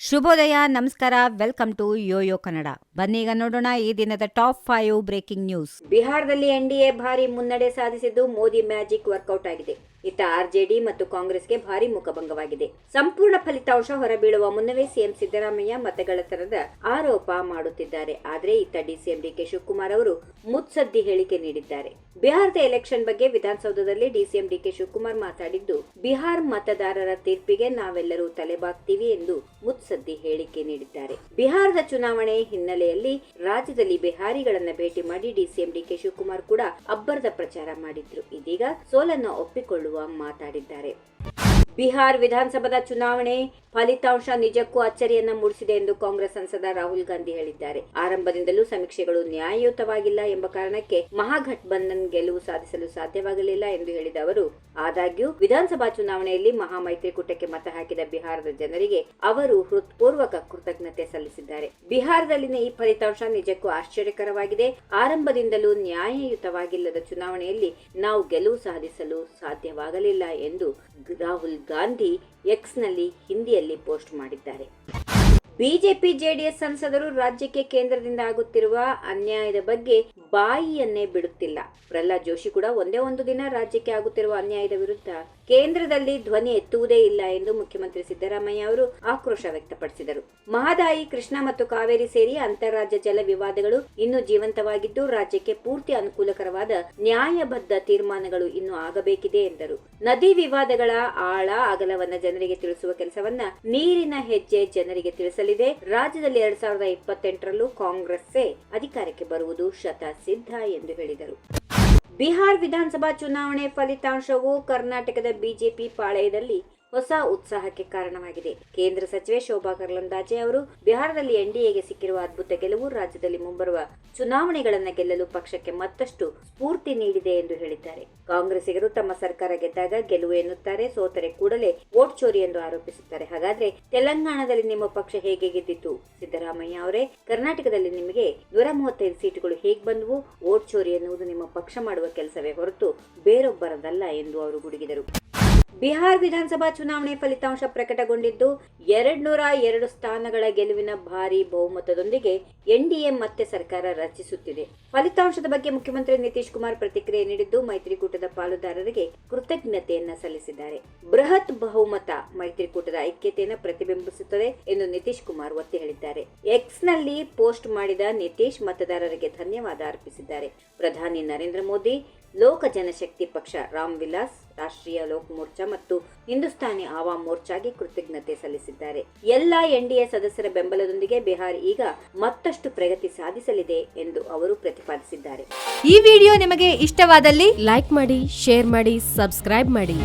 ಶುಭೋದಯ, ನಮಸ್ಕಾರ. Welcome to Yoyo Kannada ಬನ್ನೀಗ ನೋಡೋಣ ಈ ದಿನದ ಟಾಪ್ ಫೈವ್ ಬ್ರೇಕಿಂಗ್ ನ್ಯೂಸ್ ಬಿಹಾರದಲ್ಲಿ ಎನ್ಡಿಎ ಭಾರಿ ಮುನ್ನಡೆ ಸಾಧಿಸಿದ್ದು ಮೋದಿ ಮ್ಯಾಜಿಕ್ ವರ್ಕೌಟ್ ಆಗಿದೆ. ಇತ್ತ ಆರ್ಜೆಡಿ ಮತ್ತು ಕಾಂಗ್ರೆಸ್ಗೆ ಭಾರಿ ಮುಖಭಂಗವಾಗಿದೆ. ಸಂಪೂರ್ಣ ಫಲಿತಾಂಶ ಹೊರಬೀಳುವ ಮುನ್ನವೇ ಸಿಎಂ ಸಿದ್ದರಾಮಯ್ಯ ಮತಗಳತನದ ಆರೋಪ ಮಾಡುತ್ತಿದ್ದಾರೆ. ಆದರೆ ಇತ್ತ ಡಿಸಿಎಂ ಡಿಕೆ ಶಿವಕುಮಾರ್ ಅವರು ಮುತ್ಸದ್ದಿ ಹೇಳಿಕೆ ನೀಡಿದ್ದಾರೆ. ಬಿಹಾರದ ಎಲೆಕ್ಷನ್ ಬಗ್ಗೆ ವಿಧಾನಸೌಧದಲ್ಲಿ ಡಿಸಿಎಂ ಡಿಕೆ ಶಿವಕುಮಾರ್ ಮಾತಾಡಿದ್ದು, ಬಿಹಾರ್ ಮತದಾರರ ತೀರ್ಪಿಗೆ ನಾವೆಲ್ಲರೂ ತಲೆಬಾಗ್ತೀವಿ ಎಂದು ಮುತ್ಸದ್ದಿ ಹೇಳಿಕೆ ನೀಡಿದ್ದಾರೆ. ಬಿಹಾರದ ಚುನಾವಣೆ ಹಿನ್ನೆಲೆಯಲ್ಲಿ ರಾಜ್ಯದಲ್ಲಿ ಬಿಹಾರಿಗಳನ್ನ ಭೇಟಿ ಮಾಡಿ ಡಿಸಿಎಂ ಡಿಕೆ ಶಿವಕುಮಾರ್ ಕೂಡ ಅಬ್ಬರದ ಪ್ರಚಾರ ಮಾಡಿದ್ರು. ಇದೀಗ ಸೋಲನ್ನು ಒಪ್ಪಿಕೊಳ್ಳುವ ಮಾತಾಡಿದ್ದಾರೆ. ಬಿಹಾರ್ ವಿಧಾನಸಭಾದ ಚುನಾವಣೆ ಫಲಿತಾಂಶ ನಿಜಕ್ಕೂ ಅಚ್ಚರಿಯನ್ನ ಮೂಡಿಸಿದೆ ಎಂದು ಕಾಂಗ್ರೆಸ್ ಸಂಸದ ರಾಹುಲ್ ಗಾಂಧಿ ಹೇಳಿದ್ದಾರೆ. ಆರಂಭದಿಂದಲೂ ಸಮೀಕ್ಷೆಗಳು ನ್ಯಾಯಯುತವಾಗಿಲ್ಲ ಎಂಬ ಕಾರಣಕ್ಕೆ ಮಹಾಗಠಬಂಧನ್ ಗೆಲುವು ಸಾಧಿಸಲು ಸಾಧ್ಯವಾಗಲಿಲ್ಲ ಎಂದು ಹೇಳಿದ ಅವರು, ಆದಾಗ್ಯೂ ವಿಧಾನಸಭಾ ಚುನಾವಣೆಯಲ್ಲಿ ಮಹಾಮೈತ್ರಿಕೂಟಕ್ಕೆ ಮತ ಹಾಕಿದ ಬಿಹಾರದ ಜನರಿಗೆ ಅವರು ಹೃತ್ಪೂರ್ವಕ ಕೃತಜ್ಞತೆ ಸಲ್ಲಿಸಿದ್ದಾರೆ. ಬಿಹಾರದಲ್ಲಿನ ಈ ಫಲಿತಾಂಶ ನಿಜಕ್ಕೂ ಆಶ್ಚರ್ಯಕರವಾಗಿದೆ. ಆರಂಭದಿಂದಲೂ ನ್ಯಾಯಯುತವಾಗಿಲ್ಲದ ಚುನಾವಣೆಯಲ್ಲಿ ನಾವು ಗೆಲುವು ಸಾಧಿಸಲು ಸಾಧ್ಯವಾಗಲಿಲ್ಲ ಎಂದು ರಾಹುಲ್ ಗಾಂಧಿ ಎಕ್ಸ್ನಲ್ಲಿ ಹಿಂದಿಯಲ್ಲಿ ಪೋಸ್ಟ್ ಮಾಡಿದ್ದಾರೆ. ಬಿಜೆಪಿ ಜೆಡಿಎಸ್ ಸಂಸದರು ರಾಜ್ಯಕ್ಕೆ ಕೇಂದ್ರದಿಂದ ಆಗುತ್ತಿರುವ ಅನ್ಯಾಯದ ಬಗ್ಗೆ ಬಾಯಿಯನ್ನೇ ಬಿಡುತ್ತಿಲ್ಲ. ಪ್ರಹ್ಲಾದ್ ಜೋಶಿ ಕೂಡ ಒಂದೇ ಒಂದು ದಿನ ರಾಜ್ಯಕ್ಕೆ ಆಗುತ್ತಿರುವ ಅನ್ಯಾಯದ ವಿರುದ್ಧ ಕೇಂದ್ರದಲ್ಲಿ ಧ್ವನಿ ಎತ್ತುವುದೇ ಇಲ್ಲ ಎಂದು ಮುಖ್ಯಮಂತ್ರಿ ಸಿದ್ದರಾಮಯ್ಯ ಅವರು ಆಕ್ರೋಶ ವ್ಯಕ್ತಪಡಿಸಿದರು. ಮಹದಾಯಿ, ಕೃಷ್ಣ ಮತ್ತು ಕಾವೇರಿ ಸೇರಿ ಅಂತಾರಾಜ್ಯ ಜಲ ವಿವಾದಗಳು ಇನ್ನೂ ಜೀವಂತವಾಗಿದ್ದು, ರಾಜ್ಯಕ್ಕೆ ಪೂರ್ತಿ ಅನುಕೂಲಕರವಾದ ನ್ಯಾಯಬದ್ಧ ತೀರ್ಮಾನಗಳು ಇನ್ನೂ ಆಗಬೇಕಿದೆ ಎಂದರು. ನದಿ ವಿವಾದಗಳ ಆಳ ಅಗಲವನ್ನ ಜನರಿಗೆ ತಿಳಿಸುವ ಕೆಲಸವನ್ನ ನೀರಿನ ಹೆಜ್ಜೆ ಜನರಿಗೆ ತಿಳಿಸಲಿದೆ. ರಾಜ್ಯದಲ್ಲಿ ಎರಡ್ ಸಾವಿರದ ಇಪ್ಪತ್ತೆಂಟರಲ್ಲೂ ಕಾಂಗ್ರೆಸ್ಸೇ ಅಧಿಕಾರಕ್ಕೆ ಬರುವುದು ಶತ ಸಿದ್ಧ ಎಂದು ಹೇಳಿದರು. ಬಿಹಾರ್ ವಿಧಾನಸಭಾ ಚುನಾವಣೆ ಫಲಿತಾಂಶವು ಕರ್ನಾಟಕದ ಬಿಜೆಪಿ ಪಾಳೆಯದಲ್ಲಿ ಹೊಸ ಉತ್ಸಾಹಕ್ಕೆ ಕಾರಣವಾಗಿದೆ. ಕೇಂದ್ರ ಸಚಿವೆ ಶೋಭಾ ಕರ್ಲಂದಾಜೆ ಅವರು ಬಿಹಾರದಲ್ಲಿ ಎನ್ಡಿಎಗೆ ಸಿಕ್ಕಿರುವ ಅದ್ಭುತ ಗೆಲುವು ರಾಜ್ಯದಲ್ಲಿ ಮುಂಬರುವ ಚುನಾವಣೆಗಳನ್ನು ಗೆಲ್ಲಲು ಪಕ್ಷಕ್ಕೆ ಮತ್ತಷ್ಟು ಸ್ಫೂರ್ತಿ ನೀಡಿದೆ ಎಂದು ಹೇಳಿದ್ದಾರೆ. ಕಾಂಗ್ರೆಸ್ಸಿಗರು ತಮ್ಮ ಸರ್ಕಾರ ಗೆದ್ದಾಗ ಗೆಲುವು ಎನ್ನುತ್ತಾರೆ, ಸೋತರೆ ಕೂಡಲೇ ವೋಟ್ ಚೋರಿ ಎಂದು ಆರೋಪಿಸುತ್ತಾರೆ. ಹಾಗಾದ್ರೆ ತೆಲಂಗಾಣದಲ್ಲಿ ನಿಮ್ಮ ಪಕ್ಷ ಹೇಗೆ ಗೆದ್ದಿತ್ತು ಸಿದ್ದರಾಮಯ್ಯ ಅವರೇ, ಕರ್ನಾಟಕದಲ್ಲಿ ನಿಮಗೆ ನೂರ ಮೂವತ್ತೈದು ಸೀಟುಗಳು ಹೇಗೆ ಬಂದವು? ವೋಟ್ ಚೋರಿ ಎನ್ನುವುದು ನಿಮ್ಮ ಪಕ್ಷ ಮಾಡುವ ಕೆಲಸವೇ ಹೊರತು ಬೇರೊಬ್ಬರದಲ್ಲ ಎಂದು ಅವರು ಗುಡುಗಿದರು. ಬಿಹಾರ್ ವಿಧಾನಸಭಾ ಚುನಾವಣೆ ಫಲಿತಾಂಶ ಪ್ರಕಟಗೊಂಡಿದ್ದು ಎರಡ್ ನೂರ ಎರಡು ಸ್ಥಾನಗಳ ಗೆಲುವಿನ ಭಾರಿ ಬಹುಮತದೊಂದಿಗೆ ಎನ್ಡಿಎ ಮತ್ತೆ ಸರ್ಕಾರ ರಚಿಸುತ್ತಿದೆ. ಫಲಿತಾಂಶದ ಬಗ್ಗೆ ಮುಖ್ಯಮಂತ್ರಿ ನಿತೀಶ್ ಕುಮಾರ್ ಪ್ರತಿಕ್ರಿಯೆ ನೀಡಿದ್ದು ಮೈತ್ರಿಕೂಟದ ಪಾಲುದಾರರಿಗೆ ಕೃತಜ್ಞತೆಯನ್ನ ಸಲ್ಲಿಸಿದ್ದಾರೆ. ಬೃಹತ್ ಬಹುಮತ ಮೈತ್ರಿಕೂಟದ ಐಕ್ಯತೆಯನ್ನು ಪ್ರತಿಬಿಂಬಿಸುತ್ತದೆ ಎಂದು ನಿತೀಶ್ ಕುಮಾರ್ ಒತ್ತಿ ಹೇಳಿದ್ದಾರೆ. ಎಕ್ಸ್ನಲ್ಲಿ ಪೋಸ್ಟ್ ಮಾಡಿದ ನಿತೀಶ್ ಮತದಾರರಿಗೆ ಧನ್ಯವಾದ ಅರ್ಪಿಸಿದ್ದಾರೆ. ಪ್ರಧಾನಿ ನರೇಂದ್ರ ಮೋದಿ ಲೋಕ ಜನಶಕ್ತಿ ಪಕ್ಷ ರಾಮ್ ವಿಲಾಸ್ ರಾಷ್ಟ್ರೀಯ ಲೋಕ್ ಮೋರ್ಚಾ ಮತ್ತು ಹಿಂದೂಸ್ತಾನಿ ಆವಾಮ್ ಮೋರ್ಚಾಗೆ ಕೃತಜ್ಞತೆ ಸಲ್ಲಿಸಿದ್ದಾರೆ. ಎಲ್ಲ ಎನ್ಡಿಎ ಸದಸ್ಯರ ಬೆಂಬಲದೊಂದಿಗೆ ಬಿಹಾರ್ ಈಗ ಮತ್ತಷ್ಟು ಪ್ರಗತಿ ಸಾಧಿಸಲಿದೆ ಎಂದು ಅವರು ಪ್ರತಿಪಾದಿಸಿದ್ದಾರೆ. ಈ ವಿಡಿಯೋ ನಿಮಗೆ ಇಷ್ಟವಾದಲ್ಲಿ ಲೈಕ್ ಮಾಡಿ ಶೇರ್ ಮಾಡಿ ಸಬ್ಸ್ಕ್ರೈಬ್ ಮಾಡಿ.